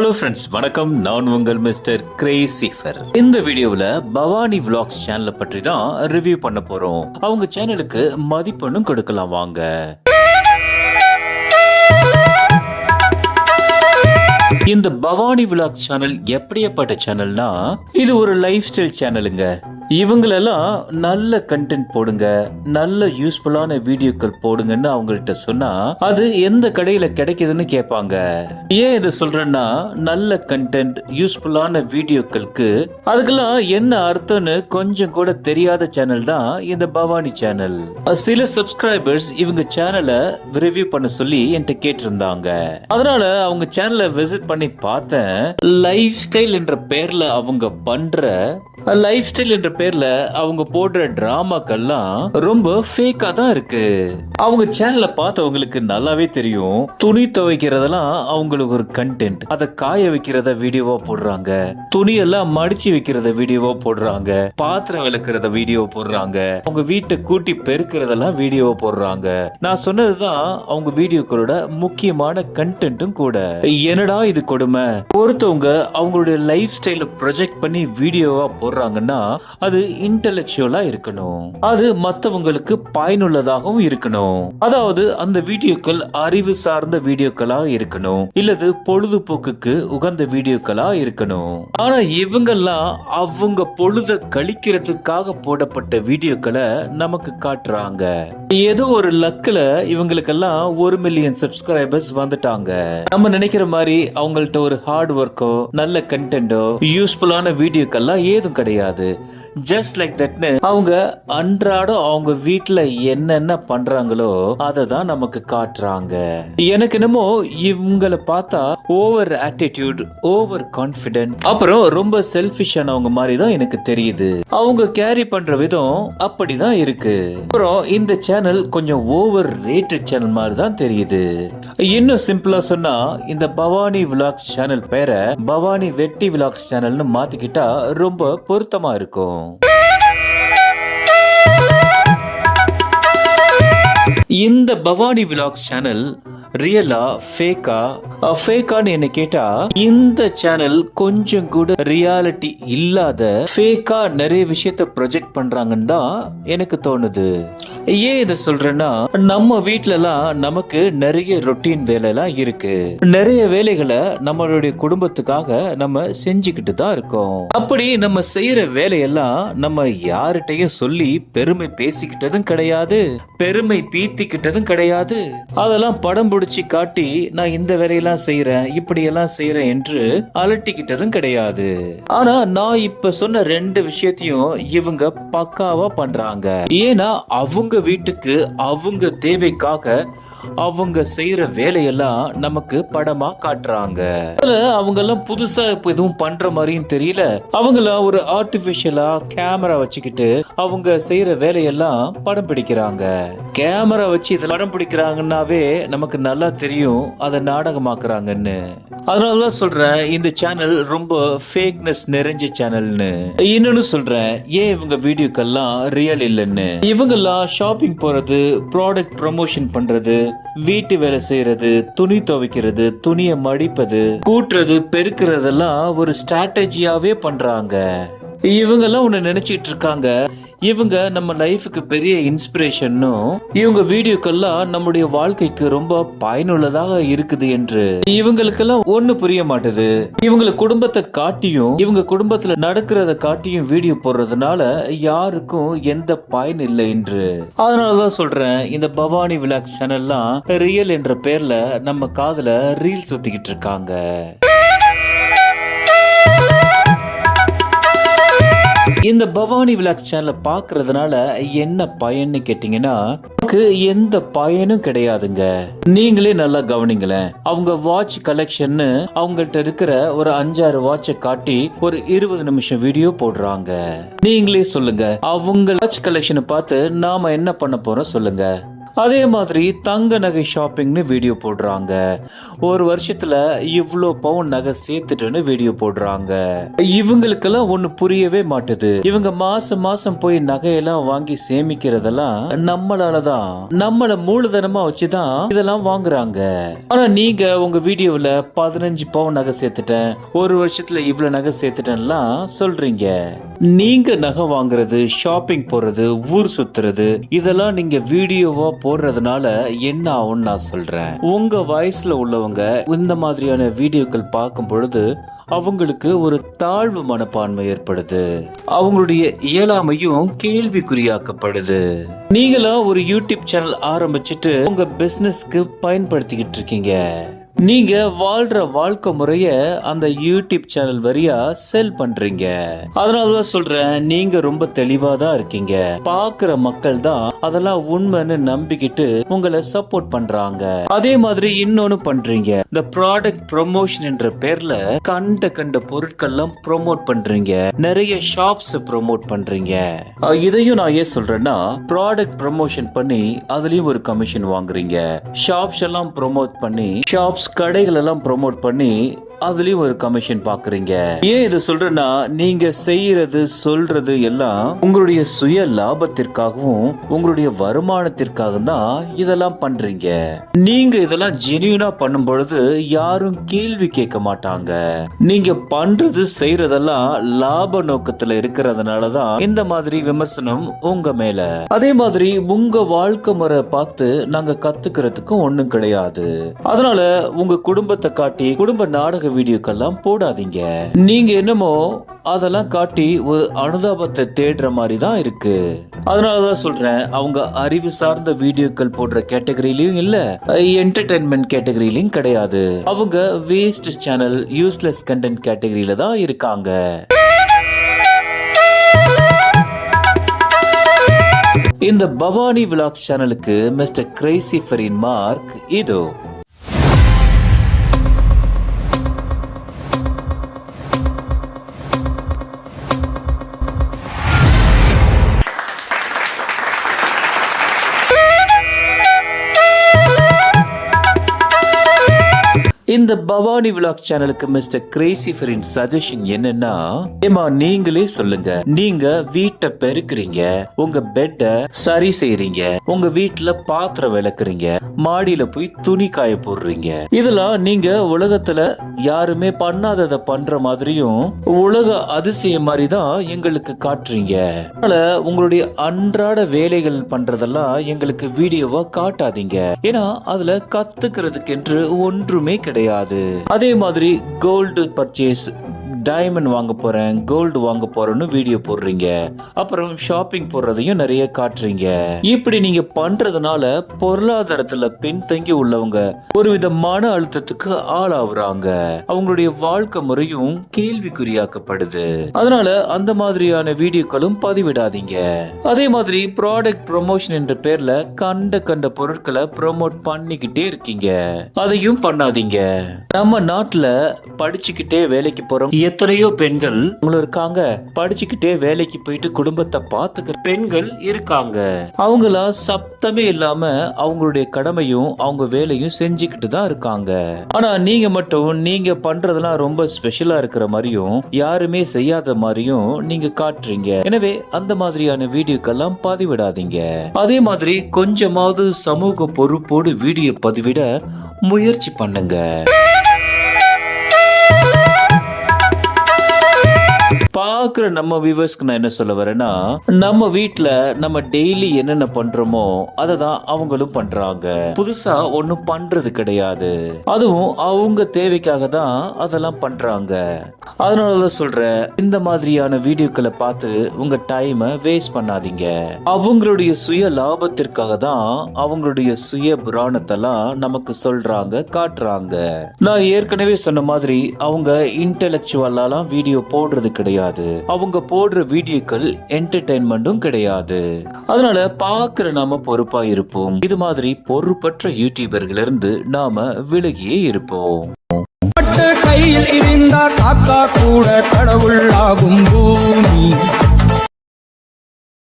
Hello friends வணக்கம். நான் உங்கள் மிஸ்டர் கிரேசிஃபர் இந்த வீடியோவில் பவானி விளாக்ஸ் சேனலை பற்றி தான் ரிவ்யூ பண்ண போகிறோம் அவங்க சேனலுக்கு மதிப்பெண்ணும் கொடுக்கலாம் வாங்க. இந்த பவானி விளாக் சேனல் எப்படியாப்பட்ட சேனல்னா இது ஒரு லைஃப் ஸ்டைல் சேனலுங்க இவங்களெல்லாம் நல்ல கண்டென்ட் போடுங்க நல்ல யூஸ்ஃபுல்லான வீடியோக்கள் போடுங்கன்னு அவங்கள்ட்ட சொன்னா அது எந்த கடையில கிடைக்குதுன்னு கேட்பாங்க. ஏன் இதை சொல்றேன்னா நல்ல கண்டென்ட் யூஸ்ஃபுல்லான வீடியோக்களுக்கு அதுக்கெல்லாம் என்ன அர்த்தம்னு கொஞ்சம் கூட தெரியாத சேனல் தான் இந்த பவானி சேனல் சில சப்ஸ்கிரைபர்ஸ் இவங்க சேனலை ரிவ்யூ பண்ண சொல்லி என்கிட்ட கேட்டிருந்தாங்க. அதனால அவங்க சேனலை விசிட் பண்ணி பார்த்தேன். லைஃப் ஸ்டைல் என்ற பேர்ல அவங்க பண்ற லைஃப் ஸ்டைல் என்ற பேர்ல அவங்க போடுற டிராமாக்கள்லாம் ரொம்ப ஃபேக்கா தான் இருக்கு. அவங்க சேனல பார்த்தவங்களுக்கு நல்லாவே தெரியும். துணி துவைக்கிறதெல்லாம் அவங்களுக்கு ஒரு கண்டென்ட் அதை காய வைக்கிறத வீடியோவா போடுறாங்க. துணியெல்லாம் மடிச்சு வைக்கிறத வீடியோவா போடுறாங்க. பாத்திரம் விளக்குறத வீடியோ போடுறாங்க. அவங்க வீட்டை கூட்டி பெருக்கிறதெல்லாம் வீடியோவா போடுறாங்க. நான் சொன்னதுதான் அவங்க வீடியோக்களோட முக்கியமான கண்டென்ட்டும் கூட. என்னடா இது கொடுமை? ஒருத்தவங்க அவங்களுடைய லைஃப் ஸ்டைல ப்ரொஜெக்ட் பண்ணி வீடியோவா போடுறாங்கன்னா அது இன்டெலெக்சுவலா இருக்கணும். அது மத்தவங்களுக்கு பயனுள்ளதாகவும் இருக்கணும். அதாவது அந்த வீடியோக்கள் அறிவு சார்ந்த வீடியோக்களா இருக்கணும். இல்லது பொழுதுபோக்குக்கு உகந்த வீடியோக்களா இருக்கணும். ஆனா இவங்கெல்லாம் அவங்க பொழுத கழிக்கிறதுக்காக போடப்பட்ட வீடியோக்களை நமக்கு காட்டுறாங்க. ஏதோ ஒரு லக்கில் இவங்களுக்கெல்லாம் ஒரு மில்லியன் சப்ஸ்கிரைபர்ஸ் வந்துட்டாங்க. நம்ம நினைக்கிற மாதிரி அவங்கள்ட்ட ஒரு ஹார்ட் ஒர்க்கோ நல்ல கண்டென்ட்டோ யூஸ்ஃபுல்லான வீடியோக்கெல்லாம் ஏதும் கிடையாது. ஜஸ்ட் லைக் தட்னு அவங்க அன்றாடம் அவங்க வீட்டில் என்னென்ன பண்றாங்களோ அதை தான் நமக்கு காட்டுறாங்க. எனக்கு என்னமோ இவங்கள பார்த்தா ஓவர் ஆட்டிடியூட் ஓவர் கான்ஃபிடென்ட் அப்புறம் ரொம்ப செல்ஃபிஷானவங்க மாதிரி தான் எனக்கு தெரியுது. அவங்க கேரி பண்ற விதம் அப்படிதான் இருக்கு. அப்புறம் இந்த சேனல் கொஞ்சம் ஓவர் ரேட்டட் சேனல் மாதிரி தான் தெரியுது. இன்னும் சிம்பிளா சொன்னா இந்த பவானி விலாக்ஸ் சேனல் பேரை பவானி வெட்டி விலாக்ஸ் சேனல்னு மாத்திக்கிட்டா ரொம்ப பொருத்தமா இருக்கும். இந்த பவானி விலாக்ஸ் சேனல் ரியலா ஃபேக்கா ஃபேக்கான்னு என்ன கேட்டா இந்த சேனல் கொஞ்சம் கூட ரியாலிட்டி இல்லாத ஃபேக்கா நிறைய விஷயத்த ப்ரொஜெக்ட் பண்றாங்கன்னு தான் எனக்கு தோணுது. ஏன் இதை சொல்றேன்னா நம்ம வீட்டுல எல்லாம் நமக்கு நிறைய ரொட்டீன் வேலைலாம் இருக்கு. நிறைய வேலைகளை நம்மளுடைய குடும்பத்துக்காக நம்ம செஞ்சுக்கிட்டு தான் இருக்கோம். அப்படி நம்ம செய்யற வேலையெல்லாம் நம்ம யார்கிட்டயும் சொல்லி பெருமை பேசிக்கிட்டதும் கிடையாது பெருமை பீத்திக்கிட்டதும் கிடையாது. அதெல்லாம் படம் பிடிச்சி காட்டி நான் இந்த வேலையெல்லாம் செய்யறேன் இப்படி எல்லாம் செய்யறேன் என்று அலட்டிக்கிட்டதும் கிடையாது. ஆனா நான் இப்ப சொன்ன ரெண்டு விஷயத்தையும் இவங்க பக்காவா பண்றாங்க. ஏன்னா அவங்க வீட்டுக்கு அவங்க தேவைக்காக அவங்க செய்யற வேலையெல்லாம் நமக்கு படமா காட்டுறாங்க. அதுல அவங்க எல்லாம் புதுசா இப்ப எதுவும் பண்ற மாதிரியும் தெரியல. அவங்கள ஒரு ஆர்டிபிஷியலா கேமரா வச்சுக்கிட்டு அவங்க செய்யற வேலையெல்லாம் படம் பிடிக்கிறாங்க. கேமரா வச்சு இதை படம் பிடிக்கிறாங்கன்னாவே நமக்கு நல்லா தெரியும் அதை நாடகமாக்குறாங்கன்னு. அதனாலதான் சொல்கிறேன் இந்த சேனல் ரொம்ப ஃபேக்னஸ் நிறைஞ்ச சேனல்னு இன்னொன்னு சொல்கிறேன் ஏன் இவங்க வீடியோக்கெல்லாம் ரியல் இல்லைன்னு? இவங்கெல்லாம் ஷாப்பிங் போறது ப்ராடக்ட் ப்ரமோஷன் பண்ணுறது வீட்டு வேலை செய்யறது துணி துவைக்கிறது துணியை மடிப்பது கூட்டுறது பெருக்கிறதெல்லாம் ஒரு ஸ்ட்ராட்டஜியாவே பண்றாங்க. இவங்கெல்லாம் ஒன்று நினைச்சிட்டு இருக்காங்க இவங்க நம்ம லைஃபுக்கு பெரிய இன்ஸ்பிரேஷனும் இவங்க வீடியோக்கெல்லாம் நம்முடைய வாழ்க்கைக்கு ரொம்ப பயனுள்ளதாக இருக்குது என்று இவங்களுக்கெல்லாம் ஒண்ணு புரிய மாட்டுது. இவங்க குடும்பத்தை காட்டியும் இவங்க குடும்பத்துல நடக்கிறத காட்டியும் வீடியோ போடுறதுனால யாருக்கும் எந்த பயன் இல்லை என்று. அதனாலதான் சொல்றேன் இந்த பவானி விலாக் சேனல்லாம் ரியல் என்ற பேர்ல நம்ம காதுல ரீல் சுத்திக்கிட்டு இருக்காங்க. இந்த பவானி விலாக் சேனலை பார்க்கறதுனால என்ன பயன்னு கேட்டிங்கன்னா நமக்கு எந்த பயனும் கிடையாதுங்க. நீங்களே நல்லா கவனிங்களேன். அவங்க வாட்ச் கலெக்ஷன் அவங்கள்ட்ட இருக்கிற ஒரு அஞ்சாறு வாட்சை காட்டி ஒரு இருபது நிமிஷம் வீடியோ போடுறாங்க. நீங்களே சொல்லுங்க. அவங்க வாட்ச் கலெக்ஷனை பார்த்து நாம என்ன பண்ண போறோம் சொல்லுங்க. அதே மாதிரி தங்க நகை ஷாப்பிங்னு வீடியோ போடுறாங்க. ஒரு வருஷத்துல இவ்வளோ பவுன் நகை சேர்த்துட்டுன்னு வீடியோ போடுறாங்க. இவங்களுக்கெல்லாம் ஒன்று புரியவே மாட்டுது. இவங்க மாசம் மாசம் போய் நகையெல்லாம் வாங்கி சேமிக்கிறதெல்லாம் நம்மளாலதான் நம்மள மூலதனமா வச்சுதான் இதெல்லாம் வாங்குறாங்க. ஆனா நீங்க உங்க வீடியோவில் பதினஞ்சு பவுன் நகை சேர்த்துட்டேன் ஒரு வருஷத்துல இவ்வளோ நகை சேர்த்துட்டேன்லாம் சொல்றீங்க. நீங்க நகை வாங்குறது ஷாப்பிங் போறது ஊர் சுத்துறது இதெல்லாம் நீங்க வீடியோவா போடுறதுனால என்ன ஆகும்னு நான் சொல்றேன். உங்க வயசுல உள்ளவங்க இந்த மாதிரியான வீடியோக்கள் பார்க்கும் பொழுது அவங்களுக்கு ஒரு தாழ்வு மனப்பான்மை ஏற்படுது. அவங்களுடைய இயலாமையும் கேள்விக்குறியாக்கப்படுது. நீங்களும் ஒரு யூடியூப் சேனல் ஆரம்பிச்சிட்டு உங்க பிசினஸ்க்கு பயன்படுத்திக்கிட்டு இருக்கீங்க. நீங்க வாழ்ற வாழ்க்கை முறைய அந்த யூடியூப் சேனல் வரியா செல் பண்றீங்க. அதனாலதான் சொல்றேன் நீங்க ரொம்ப தெளிவா தான் இருக்கீங்க. பாக்குற மக்கள் தான் அதெல்லாம் உண்மைன்னு நம்பிக்கிட்டு உங்களை சப்போர்ட் பண்றாங்க. அதே மாதிரி இன்னொன்னு பண்றீங்க. இந்த ப்ராடக்ட் ப்ரொமோஷன் என்ற பேர்ல கண்ட கண்ட பொருட்கள்லாம் ப்ரோமோட் பண்றீங்க. நிறைய ஷாப்ஸ் ப்ரோமோட் பண்றீங்க. இதையும் நான் ஏன் சொல்றேன்னா ப்ராடக்ட் ப்ரொமோஷன் பண்ணி அதுலயும் ஒரு கமிஷன் வாங்குறீங்க. ஷாப்ஸ் எல்லாம் ப்ரோமோட் பண்ணி ஷாப்ஸ் கடைகளெல்லாம் ப்ரொமோட் பண்ணி அதுலயும் ஒரு கமிஷன் பாக்குறீங்க ஏன் இதை சொல்றேன்னா நீங்க செய்யறது சொல்றது எல்லாம் உங்களுடைய சுய லாபத்திற்காகவும் உங்களுடைய வருமானத்திற்காக தான் இதெல்லாம் பண்றீங்க. நீங்க இதெல்லாம் ஜெனியூனா பண்ணும் பொழுது யாரும் கேள்வி கேட்க மாட்டாங்க. நீங்க பண்றது செய்யறதெல்லாம் லாப நோக்கத்துல இருக்கிறதுனால தான் இந்த மாதிரி விமர்சனம் உங்க மேல. அதே மாதிரி உங்க வாழ்க்கை முறை பார்த்து நாங்க கத்துக்கிறதுக்கும் ஒண்ணும் கிடையாது. அதனால உங்க குடும்பத்தை காட்டி குடும்ப நாடக வீடியோக்கெல்லாம் போடாதீங்க. நீங்க என்னமோ அதெல்லாம் காட்டி ஒரு அனுதாபத்தை தேடுற மாதிரி தான் இருக்கு. அதனாலதான் சொல்றேன் அவங்க அறிவு சார்ந்த வீடியோக்கள் போடுற கேட்டகரியிலயும் இல்ல என்டர்டைன்மெண்ட் கேட்டகரியிலயும் கிடையாது. அவங்க வேஸ்ட் சேனல் யூஸ்லெஸ் கண்டென்ட் கேட்டகரியில தான் இருக்காங்க. இந்த பவானி விலாக் சேனலுக்கு மிஸ்டர் கிரேசி ஃபரின் மார்க் இதோ. இந்த பவானி விலாக் சேனலுக்கு மிஸ்டர் கிரேசி ஃபரின் சஜஷன் என்னன்னா ஏமா நீங்களே சொல்லுங்க. நீங்க வீட்டை பெருக்குறீங்க உங்க பெட்டை சரி செய்யறீங்க உங்க வீட்டுல பாத்திரம் விளக்குறீங்க மாடியில போய் துணி காய போடுறீங்க. இதெல்லாம் நீங்க உலகத்துல யாருமே பண்ணாதத பண்ற மாதிரியும் உலக அதிசயம் மாதிரி தான் எங்களுக்கு காட்டுறீங்க. அதனால உங்களுடைய அன்றாட வேலைகள் பண்றதெல்லாம் எங்களுக்கு வீடியோவா காட்டாதீங்க. ஏன்னா அதுல கத்துக்கிறதுக்கு என்று ஒன்றுமே கிடையாது. அதே மாதிரி கோல்டு பர்ச்சேஸ் டைமண்ட் வாங்க போறேன் கோல்டு வாங்க போறேன்னு வீடியோ போடுறீங்க. அப்புறம் ஷாப்பிங் போடுறதையும் நிறைய காட்டுறீங்க. இப்படி நீங்க பண்றதுனால பொருளாதாரத்துல பின்தங்கி உள்ளவங்க ஒரு மன அழுத்தத்துக்கு ஆளாகுறாங்க அவங்களுடைய வாழ்க்கை முறையும் கேள்விக்குறியாக்கப்படுது. அதனால அந்த மாதிரியான வீடியோக்களும் பதிவிடாதீங்க. அதே மாதிரி ப்ராடக்ட் ப்ரொமோஷன் என்ற பேர்ல கண்ட கண்ட பொருட்களை ப்ரோமோட் பண்ணிக்கிட்டே இருக்கீங்க. அதையும் பண்ணாதீங்க. நம்ம நாட்டுல படிச்சுக்கிட்டே வேலைக்கு போறோம் எத்தனையோ பெண்கள் இருக்காங்க. படிச்சுக்கிட்டே வேலைக்கு போயிட்டு குடும்பத்தை பார்த்துக்கிற பெண்கள் இருக்காங்க. அவங்களா சப்தமே இல்லாம அவங்களுடைய கடமையும் அவங்க வேலையும் செஞ்சுக்கிட்டு தான் இருக்காங்க. ஆனா நீங்க மட்டும் நீங்க பண்றதெல்லாம் ரொம்ப ஸ்பெஷலா இருக்கிற மாதிரியும் யாருமே செய்யாத மாதிரியும் நீங்க காட்டுறீங்க. எனவே அந்த மாதிரியான வீடியோக்கெல்லாம் பதிவிடாதீங்க. அதே மாதிரி கொஞ்சமாவது சமூக பொறுப்போடு வீடியோ பதிவிட முயற்சி பண்ணுங்க. பார்க்குற நம்ம வியூவர்ஸ்க்கு நான் என்ன சொல்ல வரேன்னா நம்ம வீட்டில் நம்ம டெய்லி என்னென்ன பண்றோமோ அதை தான் அவங்களும் பண்றாங்க. புதுசா ஒன்றும் பண்றது கிடையாது. அதுவும் அவங்க தேவைக்காக தான் அதெல்லாம் பண்றாங்க. அதனால தான் சொல்கிறேன் இந்த மாதிரியான வீடியோக்களை பார்த்து உங்க டைமை வேஸ்ட் பண்ணாதீங்க. அவங்களுடைய சுய லாபத்திற்காக தான் அவங்களுடைய சுய புராணத்தெல்லாம் நமக்கு சொல்றாங்க காட்டுறாங்க. நான் ஏற்கனவே சொன்ன மாதிரி அவங்க இன்டெலெக்சுவலாலாம் வீடியோ போடுறது கிடையாது. அவங்க போடுற வீடியோக்கள் என்டர்டைன்மெண்ட்டும் கிடையாது. அதனால பாக்குற நாம பொறுப்பா இருப்போம். இது மாதிரி பொறுப்பற்ற யூடியூபர்கள் இருந்து நாம விலகியே இருப்போம். கையில் இருந்தா காக்கா கூட கடவுள் ஆகும் பூமி.